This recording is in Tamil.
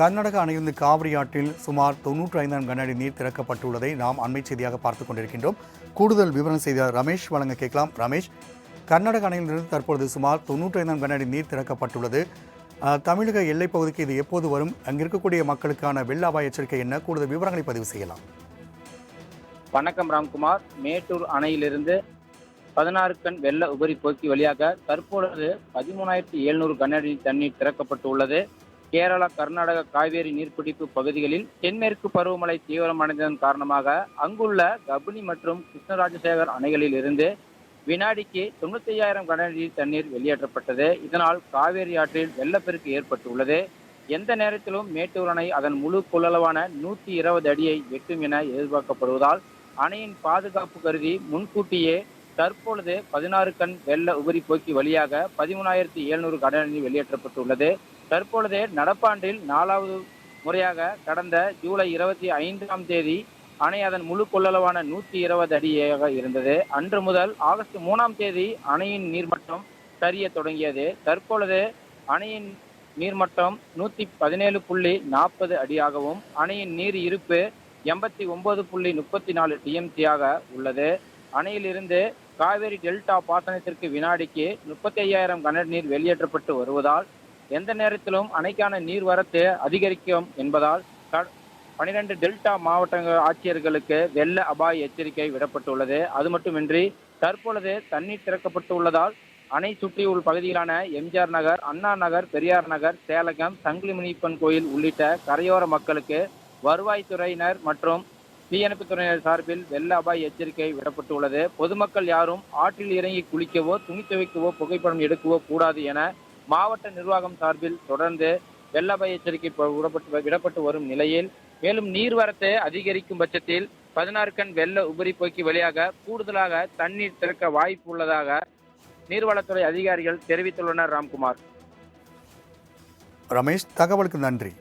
கர்நாடக அணையிலிருந்து காவிரி ஆற்றில் சுமார் தொன்னூற்றி ஐந்தாயிரம் கனஅடி நீர் திறக்கப்பட்டுள்ளதை நாம் அண்மை செய்தியாக பார்த்துக் கொண்டிருக்கின்றோம். கூடுதல் விவரம் செய்தியாளர் ரமேஷ் வழங்க கேட்கலாம். ரமேஷ் கர்நாடக அணையிலிருந்து தற்பொழுது சுமார் தொன்னூற்றி ஐந்தாயிரம் கனஅடி நீர் திறக்கப்பட்டுள்ளது. தமிழக எல்லைப் பகுதிக்கு இது எப்போது வரும்? அங்கு இருக்கக்கூடிய மக்களுக்கான வெள்ள அபாய எச்சரிக்கை என்ன? கூடுதல் விவரங்களை பதிவு செய்யலாம். வணக்கம் ராம்குமார். மேட்டூர் அணையிலிருந்து பதினாறு கண் வெள்ள உபரி போக்கி வழியாக தற்பொழுது பதிமூணாயிரத்தி எழுநூறு கனஅடி தண்ணீர் திறக்கப்பட்டுள்ளது. கேரளா கர்நாடக காவேரி நீர்பிடிப்பு பகுதிகளில் தென்மேற்கு பருவமழை தீவிரமடைந்ததன் காரணமாக அங்குள்ள கபினி மற்றும் கிருஷ்ணராஜசேகர் அணைகளில் இருந்து வினாடிக்கு தொண்ணூத்தி ஐயாயிரம் கனஅடி தண்ணீர் வெளியேற்றப்பட்டது. இதனால் காவேரி ஆற்றில் வெள்ளப்பெருக்கு ஏற்பட்டுள்ளது. எந்த நேரத்திலும் மேட்டூர் அணை அதன் முழு கொள்ளளவான நூற்றி இருபது அடியை எட்டும் என எதிர்பார்க்கப்படுவதால் அணையின் பாதுகாப்பு கருதி முன்கூட்டியே தற்பொழுது பதினாறு கண் வெள்ள உபரி போக்கி வழியாக பதிமூணாயிரத்தி எழுநூறு கடலில் வெளியேற்றப்பட்டுள்ளது. தற்பொழுது நடப்பாண்டில் நாலாவது முறையாக கடந்த ஜூலை இருபத்தி ஐந்தாம் தேதி அணை அதன் முழு கொள்ளளவான நூற்றி இருபது அடியாக இருந்தது. அன்று முதல் ஆகஸ்ட் மூணாம் தேதி அணையின் நீர்மட்டம் சரிய தொடங்கியது. தற்பொழுது அணையின் நீர்மட்டம் நூற்றி பதினேழு புள்ளி நாற்பது அடியாகவும் அணையின் நீர் இருப்பு எண்பத்தி ஒன்பது புள்ளி முப்பத்தி நாலு டிஎம்சியாக உள்ளது. அணையிலிருந்து காவேரி டெல்டா பாசனத்திற்கு வினாடிக்கு முப்பத்தி ஐயாயிரம் கனடி நீர் வெளியேற்றப்பட்டு வருவதால் எந்த நேரத்திலும் அணைக்கான நீர்வரத்து அதிகரிக்கும் என்பதால் பனிரெண்டு டெல்டா மாவட்ட ஆட்சியர்களுக்கு வெள்ள அபாய எச்சரிக்கை விடப்பட்டுள்ளது. அது மட்டுமின்றி தற்பொழுது தண்ணீர் திறக்கப்பட்டுள்ளதால் அணை சுற்றியுள்ள பகுதிகளான எம்ஜிஆர் நகர் அண்ணா நகர் பெரியார் நகர் சேலகம் சங்கிலி முனிப்பன் கோயில் உள்ளிட்ட கரையோர மக்களுக்கு வருவாய்த்துறையினர் மற்றும் தீயணைப்பு துறையினர் சார்பில் வெள்ள அபாய எச்சரிக்கை விடப்பட்டுள்ளது. பொதுமக்கள் யாரும் ஆற்றில் இறங்கி குளிக்கவோ துணி துவைக்கவோ புகைப்படம் எடுக்கவோ கூடாது என மாவட்ட நிர்வாகம் சார்பில் தொடர்ந்து வெள்ள அபாய எச்சரிக்கை விடப்பட்டு விடப்பட்டு வரும் நிலையில் மேலும் நீர்வரத்து அதிகரிக்கும் பட்சத்தில் பதினாறு கண் வெள்ள உபரி போக்கி வழியாக கூடுதலாக தண்ணீர் திறக்க வாய்ப்பு உள்ளதாக நீர்வளத்துறை அதிகாரிகள் தெரிவித்துள்ளனர். ராம்குமார். ரமேஷ் தகவலுக்கு நன்றி.